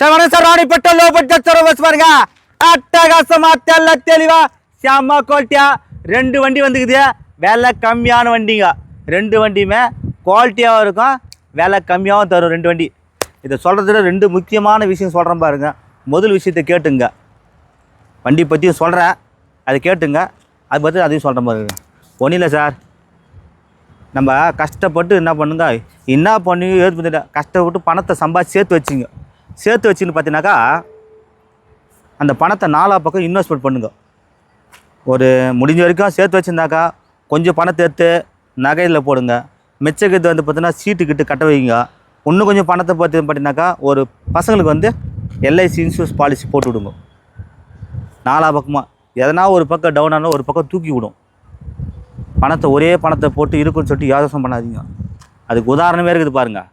Sir வணக்கம் sir Ranipet low budget sir bus பாருங்க அட்டகாசமா தெல்ல தெளிவா. செம்ம குவாலிட்டியா ரெண்டு வண்டி வந்துக்குது. விலை கம்மியான வண்டிங்க. ரெண்டு வண்டியுமே குவாலிட்டியாகவும் இருக்கும். விலை கம்மியாகவும் தரும் ரெண்டு வண்டி. இதை சொல்கிறதுல ரெண்டு முக்கியமான விஷயம் சொல்கிறேன் பாருங்க. முதல் விஷயத்தை கேட்டுங்க. வண்டி பற்றியும் சொல்கிறேன் அதை கேட்டுங்க. அது பற்றி அதையும் சொல்கிறேன் பாருங்க. ஒன்றும் இல்லை சார். நம்ம கஷ்டப்பட்டு என்ன பண்ணுங்க? என்ன பண்ணி ஏற்படுத்த கஷ்டப்பட்டு பணத்தை சம்பாதிச்சு சேர்த்து வச்சுங்க. சேர்த்து வச்சுன்னு பார்த்தீங்கன்னாக்கா அந்த பணத்தை நாலா பக்கம் இன்வெஸ்ட்மெண்ட் பண்ணுங்க. ஒரு முடிஞ்ச வரைக்கும் சேர்த்து வச்சுருந்தாக்கா கொஞ்சம் பணத்தை எடுத்து நகையில் போடுங்க. மிச்சக்கத்து வந்து பார்த்தீங்கன்னா சீட்டு கட்ட வைங்க. இன்னும் கொஞ்சம் பணத்தை பார்த்து பார்த்தீங்கன்னாக்கா ஒரு பசங்களுக்கு வந்து எல்ஐசி இன்சூரன்ஸ் பாலிசி போட்டு விடுங்க. நாலா பக்கமாக எதனா ஒரு பக்கம் டவுன் ஆனால் ஒரு பக்கம் தூக்கி விடும். பணத்தை ஒரே பணத்தை போட்டு இருக்குன்னு சொல்லிட்டு யோசனை பண்ணாதீங்க. அதுக்கு உதாரணமே இருக்குது பாருங்கள்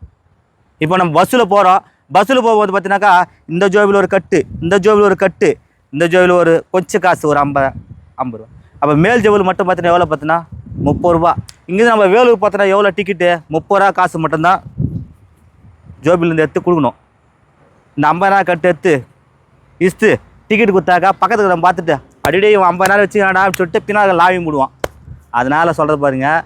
இப்போ நம்ம பஸ்ஸில் போகிறோம் பஸ்ஸில் போகும்போது பார்த்தீங்கன்னாக்கா இந்த ஜோபியில் ஒரு கட்டு இந்த ஜோபியில் ஒரு கட்டு இந்த ஜோபியில் ஒரு கொஞ்சம் காசு ஒரு ஐம்பது ஐம்பது ரூபா. அப்போ மேல் ஜோபில் மட்டும் பார்த்தீங்கன்னா எவ்வளோ பார்த்தீங்கன்னா? முப்பது ரூபா. இங்கேருந்து நம்ம வேலூர் பார்த்தோன்னா எவ்வளோ டிக்கெட்டு முப்பது ரூபா காசு மட்டும்தான் ஜோபிலேருந்து எடுத்து கொடுக்கணும். இந்த ஐம்பது ரூபா கட்டு எடுத்து இஸ்து டிக்கெட் கொடுத்தாக்கா பக்கத்துக்கு நம்ம பார்த்துட்டு அடிக்கடி இவன் ஐம்பது நேரம் வச்சுக்காடா அப்படின்னு சொல்லிட்டு பின்னால் லாவி மூடுவான் அதனால் சொல்கிறது பாருங்கள்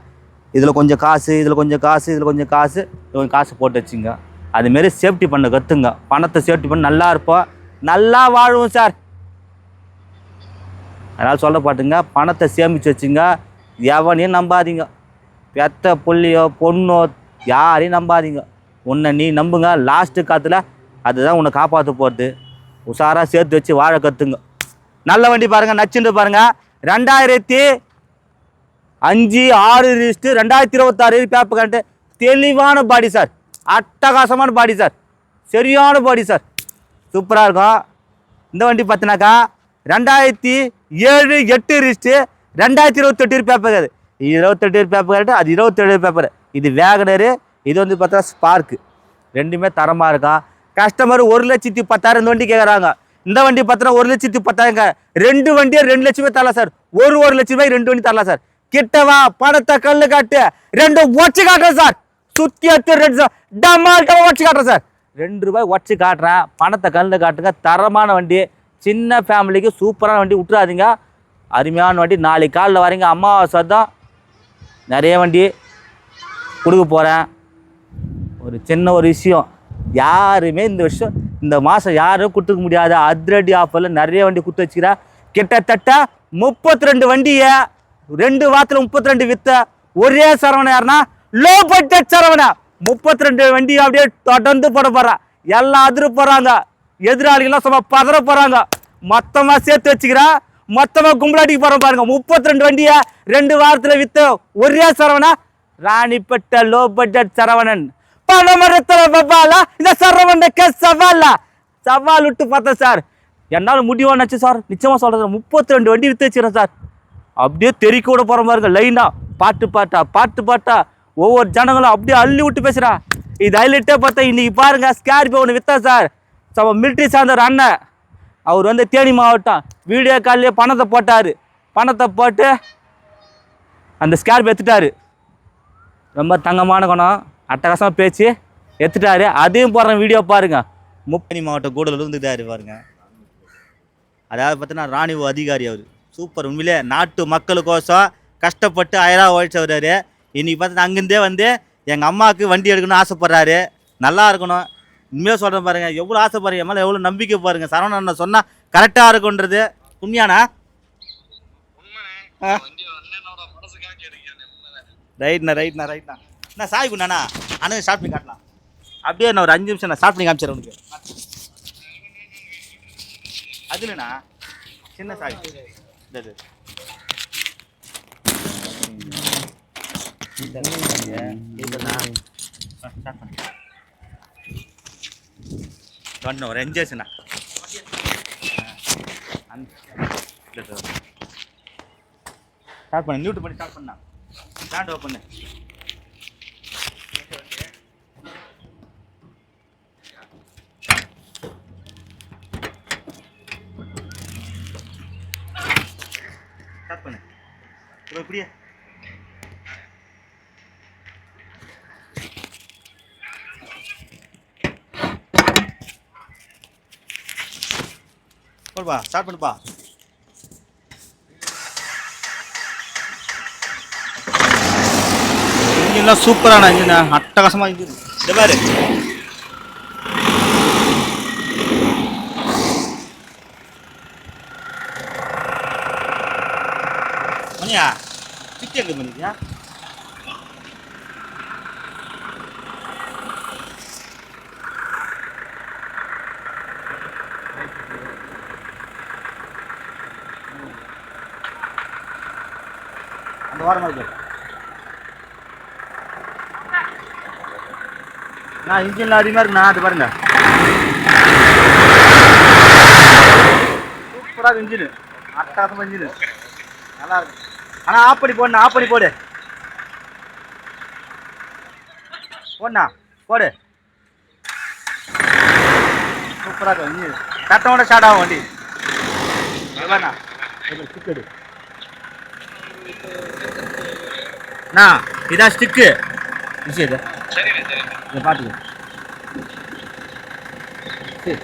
இதில் கொஞ்சம் காசு இதில் கொஞ்சம் காசு இதில் கொஞ்சம் காசு இதில் கொஞ்சம் காசு போட்டு வச்சுங்க. அதுமாரி சேஃப்டி பண்ண கற்றுங்க பணத்தை சேஃப்டி பண்ண நல்லா இருப்போம் நல்லா வாழுவோம் சார். அதனால் சொல்ல பாட்டுங்க பணத்தை சேமித்து வச்சுங்க. எவனையும் நம்பாதீங்க. பெத்த புள்ளியோ பொண்ணோ யாரையும் நம்பாதீங்க. உன்னை நீ நம்புங்க. லாஸ்ட்டு காற்றுல அதுதான் உன்னை காப்பாற்ற போகிறது உஷாராக சேர்த்து வச்சு வாழ கற்றுங்க நல்ல வண்டி பாருங்கள் நச்சுன்னு பாருங்கள் ரெண்டாயிரத்தி அஞ்சு ஆறு லிஸ்ட்டு ரெண்டாயிரத்தி இருபத்தாறு பேப்பர் கண்டு தெளிவான பாடி சார். அட்டகாசமான பாடி சார் சரியான பாடி சார் சூப்பராக இருக்கும். இந்த வண்டி பார்த்தினாக்கா ரெண்டாயிரத்தி ஏழு எட்டு ரிஸ்ட்டு ரெண்டாயிரத்தி இருபத்தெட்டு பேப்பர் அது. இருபத்தெட்டு பேப்பர் கரெக்டு அது இருபத்தேழு பேப்பர் இது வேகனரு இது வந்து பார்த்தா ஸ்பார்க்கு ரெண்டுமே தரமாக இருக்கும் கஸ்டமர் ஒரு லட்சத்தி பத்தாயிரம் இந்த வண்டி கேட்குறாங்க இந்த வண்டி பார்த்தா ஒரு லட்சத்தி பத்தாயிரங்க. ரெண்டு வண்டியை ரெண்டு லட்சமே தரலாம் சார் ஒரு ஒரு லட்சம் ரூபாய் ரெண்டு வண்டி தரலாம் சார் கிட்டவா பணத்தை கல்லு காட்டு. ரெண்டு ஒச்சு காட்டுறேன் சார் சுத்தி அத்து ரெண்டு சார் டமால்ட்டா உடச்சி காட்டுறேன் சார். ரெண்டு ரூபாய் உடச்சி காட்டுறேன் பணத்தை கலந்து காட்டுங்க. தரமான வண்டி. சின்ன ஃபேமிலிக்கு சூப்பரான வண்டி. விட்டுறாதீங்க. அருமையான வண்டி. நாளைக்கு காலில் வரீங்க. அமாவாசை தான் நிறைய வண்டி கொடுக்க போகிறேன் ஒரு சின்ன ஒரு விஷயம். யாருமே இந்த விஷயம் இந்த மாதம் யாரும் கொடுத்துக்க முடியாத. அதிரடி ஆஃபரில் நிறைய வண்டி கொடுத்து வச்சுக்கிறேன் கிட்டத்தட்ட முப்பத்தி ரெண்டு வண்டியை ரெண்டு வாரத்தில் முப்பத்தி ரெண்டு வித்த ஒரே சரவணம் யாருன்னா லோ பட்ஜெட் சரவணா. முப்பத்தி ரெண்டு வண்டி அப்படியே தொடர்ந்து போட போறான் எல்லாம் அதிர போறாங்க. எதிராளிகள்லாம் சும்மா பதற போறாங்க. மொத்தமாக சேர்த்து வச்சுக்கிறான் மொத்தமாக கும்பலாட்டிக்கு போகிறோம் பாருங்க. முப்பத்தி ரெண்டு வண்டியை ரெண்டு வாரத்தில் வித்த ஒரே Saravana. Ranipet low budget Saravanan. பணமரத்துல பப்பாலா இந்த சரவணக்கு சவாலா? சவால் விட்டு பார்த்தேன் சார். என்னால் முடியுமா நினச்சி சார்? நிச்சயமாக சொல்கிறேன் முப்பத்தி ரெண்டு வண்டி விற்று வச்சுக்கிறேன் சார். அப்படியே தெறிக்க போகிற மாதிரி இருக்கு. லைனா பாட்டு பாட்டா பாட்டு பாட்டா. ஒவ்வொரு ஜனங்களும் அப்படியே அள்ளி விட்டு பேசுகிறா இது ஹைலைட்டே பார்த்தா இன்றைக்கி பாருங்கள் ஸ்கார்பியோ ஒன்று விற்றா சார் சம மிலிட்ரி சார்ந்தவர் அண்ணன். அவர் வந்து தேனி மாவட்டம் வீடியோ கால்லேயே பணத்தை போட்டார். பணத்தை போட்டு அந்த ஸ்கேர்பி எடுத்துட்டாரு. ரொம்ப தங்கமான குணம் அட்டகாசமாக பேச்சு எடுத்துட்டாரு. அதையும் போடுற வீடியோ பாருங்க. முப்பனி மாவட்டம் கூடலூர் இருந்துட்டாரு பாருங்க. அதாவது பார்த்தீங்கன்னா ராணுவ அதிகாரி அவர். சூப்பர் உண்மையிலே நாட்டு மக்களுக்கோசம் கஷ்டப்பட்டு அயரா உழைச்சவர் இன்னைக்கு பார்த்தீங்கன்னா அங்கேருந்தே வந்து எங்கள் அம்மாவுக்கு வண்டி எடுக்கணும்னு ஆசைப்பட்றாரு. நல்லா இருக்கணும். உண்மையாக சொல்கிறேன் பாருங்க எவ்வளோ ஆசைப்படுறீங்க? மேலே எவ்வளோ நம்பிக்கை பாருங்க. சரவணன் சொன்னால் கரெக்டாக இருக்குன்றது உண்மையானா. ரைட்ண்ணா ரைட்ண்ணா ரைட்ண்ணா. அண்ணா சாய் குண்ணா அண்ணன் ஸ்டார்ட் பண்ணி காட்டலாம் அப்படியே நான் ஒரு அஞ்சு நிமிஷம் நான் ஸ்டார்ட் பண்ணி காமிச்சிடறேன் உனக்கு. அது இல்லைண்ணா. சின்ன சாய். இது, இது. பண்ணு. ஒரு ஸ்டார்ட் பண்ணு பண்ணி ஸ்டார்ட் பண்ணா ஸ்டாண்ட் ஓப்பன் ஸ்டார்ட் பண்ணு இப்போ இப்படியே போடுப்பா ஸ்டார்ட் பண்ணுப்பா. இன்ஜின்லாம் சூப்பரான இன்ஜின். அட்டகாசமா இன்ஜின் இந்த மாதிரி மணியா சிட்டி எங்க பண்ணிக்கியா அந்த வாரம் நான் இன்ஜின்ல அதிகமாக இருக்குண்ணா நான் அது பாருங்க. சூப்பராக இன்ஜின். அட்டாசமாக இன்ஜின். நல்லா இருக்கு. ஆனால் ஆஃப் பண்ணி போடுண்ணா ஆஃப் பண்ணி போடு. போடுண்ணா போடு. சூப்பராக இருக்கும் இன்ஜின். சட்டமோட ஸ்டார்ட் ஆகும் வண்டி. சிக்கடு அண்ணா இதான் ஸ்டிக்கு விஷயம் இது. இதை பார்த்துக்கோ சரி.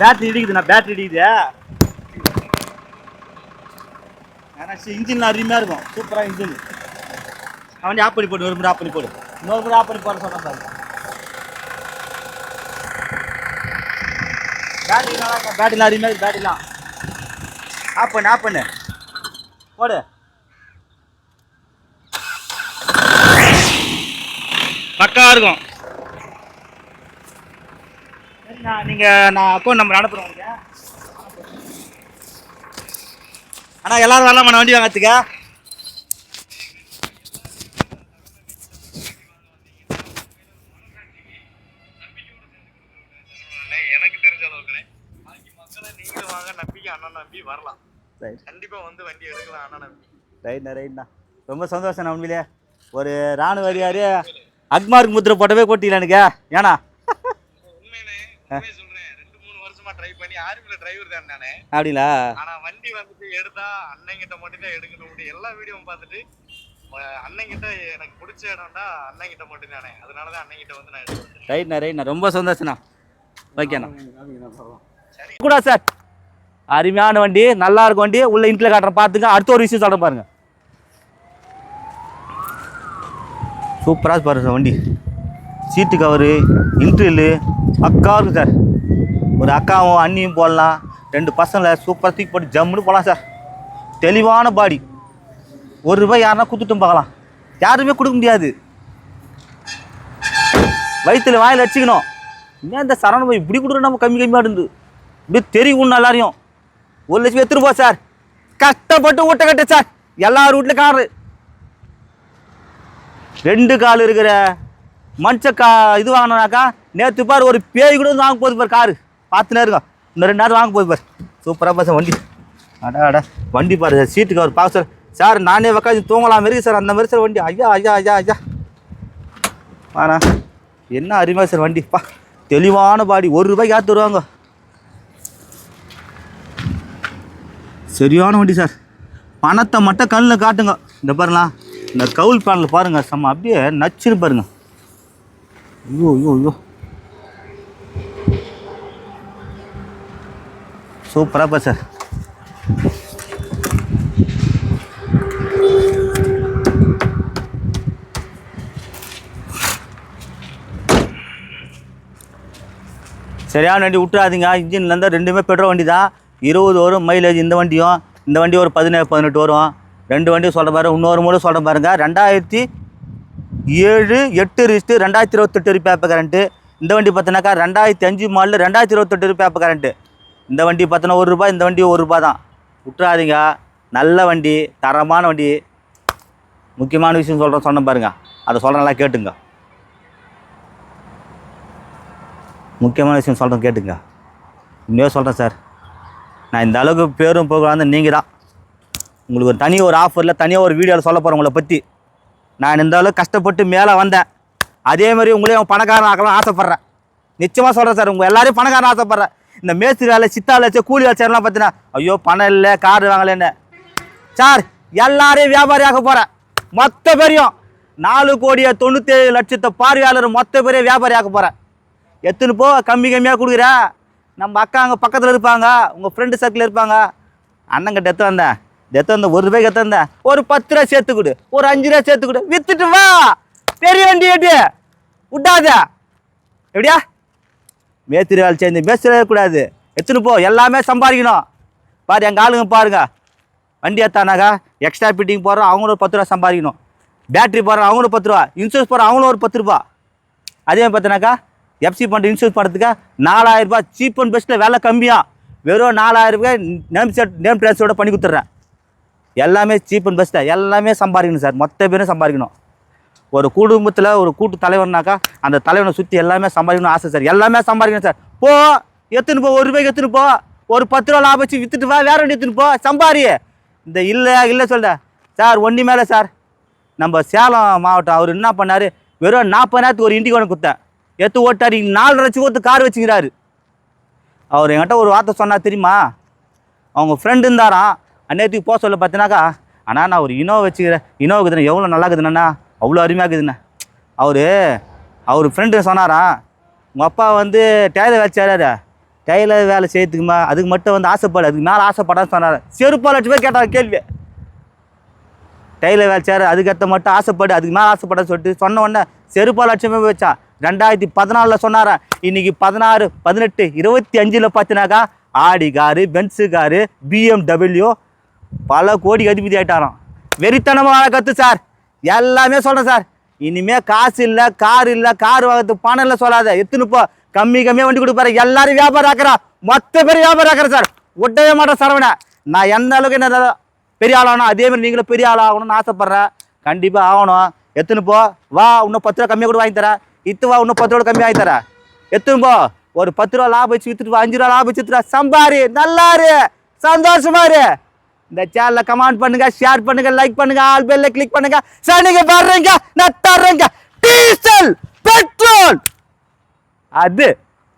பேட்டரி இடிக்குதுண்ணா பேட்டரி இடிக்குது. ஆனால் இன்ஜின் அருமையாக இருக்கும். சூப்பராக இன்ஜின் அவன் ஆப் பண்ணி போடு ஒரு முறை ஆப் பண்ணி போடு. இன்னொரு முறை ஆப் பண்ணி போட சொன்னா பாரு. பேட்டரி நல்லா பேட்டரிலாம் இருக்கு பேட்டரிலாம் ஆஃப் பண்ணு ஆஃப் பண்ணு. போடு. பக்கா இருக்கும். சரிண்ணா நீங்கள் நான் அக்கௌண்ட் நம்பர் அனுப்புகிறேன் உங்களுக்கு. அண்ணா எல்லாரும் வரலாமா? நான் வண்டி வாங்கறதுக்கு? நம்பி வரலாம். ரைட் கண்டிப்பா வந்து வண்டி எடுக்கலாம் அண்ணன் நம்பி. ரைட்ண்ணா ரைட்ண்ணா ரொம்ப சந்தோஷம்ண்ணா உண்மையிலே ஒரு ராணுவ அதிகாரி அக்மார்க் முத்திரை போட்டவே கொட்டில எனக்கு. ஏண்ணா? உண்மையிலே உண்மையை சொல்றேன். ரெண்டு மூணு வருஷமா ட்ரை பண்ணி ஆர்மில டிரைவர் தான் நானே. அப்படிங்களா? ஆனா வண்டி வந்துட்டு எடுத்தா அண்ணங்கிட்ட மட்டும் தான் எடுக்கணும். எல்லா வீடியோவும் பார்த்துட்டு அண்ணங்கிட்ட எனக்கு பிடிச்ச இடம்டா அண்ணங்கிட்ட மட்டும் தானே. அதனாலதான் அண்ணங்கிட்ட வந்து நான் எடுத்தேன். ரைட்ண்ணா ரைட்ண்ணா ரொம்ப சந்தோஷண்ணா ஓகேண்ணா கூட சார் அருமையான வண்டி நல்லா இருக்கும் வண்டி. உள்ள இன்ட்ல காட்டுறேன் பார்த்துங்க அடுத்த ஒரு விஷயம் சொல்கிறேன் பாருங்க. சூப்பராக பாருங்க சார் வண்டி. சீட்டு கவரு இன்ட்ரில்லு அக்காவும் இருக்கும் சார் ஒரு அக்காவும் அண்ணியும் போடலாம். ரெண்டு பசங்களை சூப்பராக தூக்கி போட்டு ஜம்முன்னு போகலாம் சார் தெளிவான பாடி ஒரு ரூபாய் யாருன்னா கொடுத்துட்டும் பார்க்கலாம். யாருமே கொடுக்க முடியாது. வயிற்றுல வாயில் வச்சுக்கணும். ஏன் இந்த சரண இப்படி கொடுக்குற நம்ம கம்மி கம்மியாக இருந்து? இப்படி தெரியும் எல்லாரையும். ஒரு லட்சம் எடுத்துட்டு சார். கஷ்டப்பட்டு ஓட்ட கட்ட சார். எல்லார் ரூட்லையும் காரு. ரெண்டு கால் இருக்கிற மனுஷ கா இது வாங்கினாக்கா நேற்று பார் ஒரு பேய் கூட வந்து வாங்க போகுது பார் காரு. பார்த்துனே இருக்கோம். இன்னும் ரெண்டு நேரம் வாங்க போகுது பார். சூப்பராக பார் சார் வண்டி. அடா அடா. வண்டி பாரு சார் சீட்டுக்கு அவர் பார்க்க சார். சார் நானே உக்காந்து தூங்கலாம் மாரி சார். அந்த மாதிரி சார் வண்டி. ஐயா ஐயா ஐயா ஐயா. ஆனா என்ன அருமையாக சார் வண்டி. பா தெளிவான பாடி. ஒரு ரூபாய்க்கு ஏற்று வருவாங்க. சரியான வண்டி சார். பணத்தை மட்டும் கண்ணில் காட்டுங்க. இந்த பாருங்களா இந்த கவுல் பேனில் பாருங்கள் செம்ம அப்படியே நச்சுன்னு பாருங்க. ஐயோ ஐயோ ஐயோ. சூப்பராக பா சார். சரியான வண்டி விட்டுறாதீங்க. இன்ஜின்லேருந்து ரெண்டுமே பெட்ரோல் வண்டி தான் இருபது வரும் மைலேஜ் இந்த வண்டியும் இந்த வண்டி ஒரு பதினேழு பதினெட்டு வரும். ரெண்டு வண்டியும் சொல்கிற பாருங்க இன்னொரு மூணு சொல்கிற பாருங்க ரெண்டாயிரத்தி ஏழு எட்டு ரிஸ்ட்டு ரெண்டாயிரத்தி இருபத்தெட்டு ரிப்பேப்ப கரண்ட்டு இந்த வண்டி பார்த்தினாக்கா ரெண்டாயிரத்தி அஞ்சு மாடல் ரெண்டாயிரத்தி இருபத்தெட்டு ரிப்பேப்ப கரண்ட்டு இந்த வண்டி பார்த்தினா ஒரு ரூபாய் இந்த வண்டி ஒரு ரூபா தான். விட்டுறாதீங்க. நல்ல வண்டி தரமான வண்டி. முக்கியமான விஷயம் சொல்கிறேன் சொன்ன பாருங்க. அதை சொல்கிறேன் நல்லா கேட்டுங்க. முக்கியமான விஷயம் சொல்கிறேன் கேட்டுங்க. உண்மையாக சொல்கிறேன் சார். நான் இந்த அளவுக்கு பேரும் போகலான்னு நீங்கள் தான் உங்களுக்கு ஒரு தனி ஒரு ஆஃபரில் தனியாக ஒரு வீடியோவில் சொல்ல போகிறேன் உங்களை பற்றி நான் இந்த அளவுக்கு கஷ்டப்பட்டு மேலே வந்தேன். அதே மாதிரி உங்களையும் பணக்காரன் ஆக்கலாம் ஆசைப்பட்றேன். நிச்சயமாக சொல்கிறேன் சார் உங்கள் எல்லாரையும் பணக்காரன் ஆசைப்பட்றேன். இந்த மேஸ்திரி வேலை சித்தாள் வச்சு கூலி வச்சாரெல்லாம் பார்த்தீங்கன்னா ஐயோ பணம் இல்லை கார் வாங்கலைன்னு. சார் எல்லாரையும் வியாபாரியாக போகிறேன் மொத்த பேரையும் நாலு கோடியே தொண்ணூற்றேழு லட்சத்தை பார்வையாளர் மொத்த பேரையும் வியாபாரியாக போகிறேன் எத்தனை போ கம்மி கம்மியாக கொடுக்குறேன். நம்ம அக்கா அங்கே பக்கத்தில் இருப்பாங்க. உங்கள் ஃப்ரெண்டு சர்க்கிள் இருப்பாங்க. அண்ணங்கிட்ட எத்த வந்தேன் எத்த வந்த ஒரு ரூபாய்க்கு எத்த வந்தேன் ஒரு பத்து ரூபா சேர்த்து கொடு. ஒரு அஞ்சு ரூபா சேர்த்து கொடு. வா. பெரிய வண்டி எட்டு விட்டாத எப்படியா? மேத்திரி வேலை சேர்ந்து மேஸ்திரி கூடாது. எடுத்துன்னு போ. எல்லாமே சம்பாதிக்கணும். பாரு எங்கள் ஆளுங்க பாருங்க. வண்டி ஏத்தானாக்கா எக்ஸ்ட்ரா ஃபிட்டிங் போகிறோம் அவங்களும் ஒரு பத்து ரூபா சம்பாதிக்கணும். பேட்டரி போடுறோம். அவங்களும் பத்து ரூபா இன்சூரன்ஸ் போகிறோம் அவங்களும் ஒரு பத்து ரூபா அதே மாதிரி பார்த்தினாக்கா எஃப்சி பண்ணுற இன்சூரன்ஸ் பண்ணுறதுக்கு நாலாயிரம் ரூபாய் சீப் அண்ட் பெஸ்ட்டில் வேலை கம்மியாக வெறும் நாலாயிரம் ரூபாய் நேம் செட் நேம் ட்ரான்ஸ்ஃபரோட பண்ணி கொடுத்துட்றேன். எல்லாமே சீப் அண்ட் பெஸ்ட்டாக எல்லாமே சம்பாதிக்கணும் சார். மொத்த பேரும் சம்பாதிக்கணும். ஒரு குடும்பத்தில் ஒரு கூட்டு தலைவர்னாக்கா அந்த தலைவனை சுற்றி எல்லாமே சம்பாதிக்கணும் ஆசை சார். எல்லாமே சம்பாதிக்கணும் சார். போ எத்துன்னு போ ஒரு ரூபாய்க்கு எத்துன்னு போ. ஒரு பத்து ரூபா லாபம் வச்சு வித்துட்டு வா வேற ஒன்று எடுத்துன்னு போ. சம்பாரி. இந்த இல்லை இல்லை சொல்ல. சார் ஒன்றி மேலே சார். நம்ம சேலம் மாவட்டம் அவர் என்ன பண்ணார்? வெறும் நாற்பது நேரத்துக்கு ஒரு இண்டிகோனை கொடுத்தேன். எத்து ஓட்டார். நாலு லட்சம் கொடுத்து கார் வச்சுக்கிறாரு. அவர் என்கிட்ட ஒரு வார்த்தை சொன்னால் தெரியுமா? அவங்க ஃப்ரெண்டு இருந்தாராம். அந்நேரத்துக்கு போக சொல்ல பார்த்தினாக்கா அண்ணா நான் ஒரு இனோவா வச்சுக்கிறேன். இனோவா இருக்குதுண்ணா. எவ்வளோ நல்லா இருக்குதுண்ணா. அவ்வளோ அருமையாக இருக்குதுண்ணா. அவர் அவர் ஃப்ரெண்டு சொன்னாராம் உங்கள் அப்பா வந்து டெய்லர் வேலை செய்கிறாரு டெய்லர் வேலை செய்யறதுக்குமா? அதுக்கு மட்டும் வந்து ஆசைப்படு அதுக்கு மேலே ஆசைப்படான்னு சொன்னார் செருப்பா லட்சம் பேர் கேட்டார் கேள்வி டெய்லர் வேலை செய்யாரு அதுக்கேற்ற மட்டும் ஆசைப்படு அதுக்கு மேலே ஆசைப்படான்னு சொல்லிட்டு சொன்ன உடனே செருப்பா லட்சமே வச்சான். ரெண்டாயிரத்தி பதினாலில் சொன்னாரா? இன்னைக்கு பதினாறு பதினெட்டு இருபத்தி அஞ்சில் பார்த்தினாக்கா Audi car Benz car BMW பல கோடி அதிபதி ஆகிட்டாராம் வெறித்தனமாக கற்று சார். எல்லாமே சொல்கிறேன் சார். இனிமேல் காசு இல்லை கார் இல்லை கார் வாங்கிறதுக்கு பணம் இல்லை சொல்லாத. எத்துன்னு போ. கம்மி கம்மியாக வண்டி கொடுப்பாரு. எல்லாரும் வியாபாரம் ஆக்குறா. மொத்த பேர் வியாபாரம் ஆக்குறேன் சார். ஒட்டவே மாட்டேன் சரவண நான் எந்த அளவுக்கு என்ன பெரிய ஆளாகணும் அதே மாதிரி நீங்களும் பெரிய ஆள் ஆகணும்னு ஆசைப்பட்றேன். கண்டிப்பாக ஆகணும். எத்துன்னு போ. வா இன்னும் பத்து ரூபா கம்மியாக கூட வாங்கி தரேன். இத்து வா இன்னும் பத்து ரூபா கம்மியாக ஆகி தரேன் எத்துன்னு ஒரு பத்து ரூபா லாபம் வச்சு வித்துட்டு அஞ்சு ரூபா லாபம் வச்சு வித்துட்டு சம்பாரி நல்லாரு. சந்தோஷமா இரு. இந்த சேனலை கமெண்ட் பண்ணுங்க ஷேர் பண்ணுங்க லைக் பண்ணுங்க ஆல் பெல்ல கிளிக் பண்ணுங்க. சார் நீங்க வர்றீங்க நான் தர்றேங்க. டீசல் பெட்ரோல் அது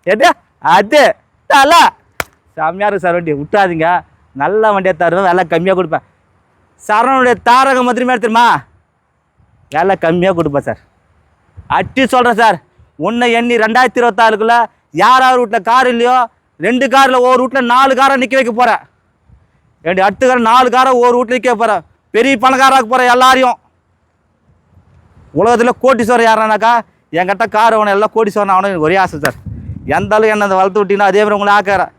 எது? அது. தல. செம்மையா சார் வண்டி விட்டாதீங்க. நல்ல வண்டியை தருவேன் விலை கம்மியாக கொடுப்பேன். சரவணுடைய தாரகம் மாதிரி தெரியுமா? விலை கம்மியாக கொடுப்பேன் சார். அட்டி சொல்கிறேன் சார். ஒன்று எண்ணி ரெண்டாயிரத்தி இருபத்தாறுக்குள்ள யார் யார் வீட்டில் கார் இல்லையோ ரெண்டு காரில் ஒரு வீட்டில் நாலு காரை நிற்க வைக்க போகிறேன் ரெண்டு அடுத்த காரம் நாலு காரை ஒரு வீட்டில் நிற்க போகிறேன் பெரிய பணக்காராக போகிறேன் எல்லாரையும். உலகத்தில் கோட்டீஸ்வரர் யாரானாக்கா என்கிட்ட கார் அவனை எல்லாம் கோட்டீஸ்வரன் அவனும் எனக்கு ஒரே ஆசை சார். எந்த அளவுக்கு என்ன வளர்த்து விட்டீங்கன்னா அதே மாதிரி உங்களை ஆக்கிறேன்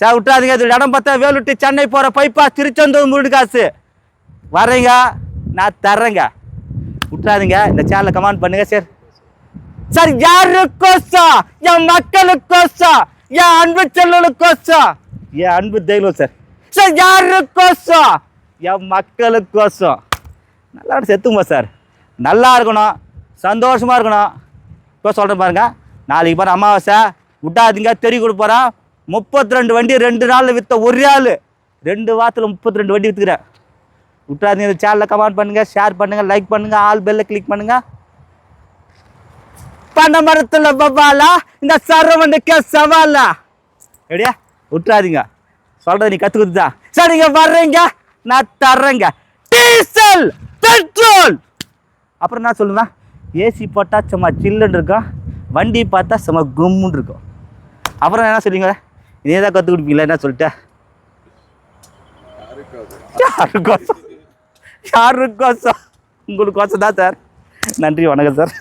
சார் விட்டுறாதீங்க. இது இடம் பார்த்தா வேலுட்டு சென்னை போகிற பைப்பா திருச்செந்தூர் முருடு காசு. வர்றீங்க நான் தர்றேங்க. விட்டுறாதீங்க. இந்த சேனலை கமெண்ட் பண்ணுங்கள் சார். சார் யாருக்கோசம் என் மக்களுக்கோசம் என் அன்பு செல்லுக்கோசம் என் அன்பு தெய்வம் சார். சார் யாருக்கோசம் என் மக்களுக்கோசம் நல்லா செத்துமா சார்? நல்லா இருக்கணும். சந்தோஷமா இருக்கணும். இப்போ சொல்கிறேன் பாருங்க. நாளைக்கு பாரு அமாவாசை. விட்டாதீங்க தெரி கொடுப்போறேன் முப்பத்தி ரெண்டு வண்டி ரெண்டு நாளில் விற்ற ஒரு ஆள். ரெண்டு வாரத்தில் முப்பத்தி ரெண்டு வண்டி விற்றுக்கிறேன் விட்டாதீங்க இந்த சேனலை கமெண்ட் பண்ணுங்க ஷேர் பண்ணுங்க லைக் பண்ணுங்க ஆல் பெல்ல கிளிக் பண்ணுங்க. பனை மரத்துல பபாலா இந்த சரவணுக்கே சவாலா? எப்படியா விட்டுறாதீங்க சொல்றது நீ கத்து கொடுத்துதான் சரி நீங்க வர்றீங்க. நான் தர்றேங்க. Diesel petrol. அப்புறம் என்ன சொல்லுவேன் ஏசி போட்டா சும்மா சில்லுன்னு இருக்கும். வண்டி பார்த்தா சும்மா கும்முன்னு இருக்கும். அப்புறம் என்ன சொல்லுவீங்க இதே தான் கற்றுக் கொடுப்பீங்களா? என்ன சொல்லிட்டு? யாருக்கோசம் யாருக்கோசம் உங்களுக்கோசம் தான் சார். நன்றி வணக்கம் சார்.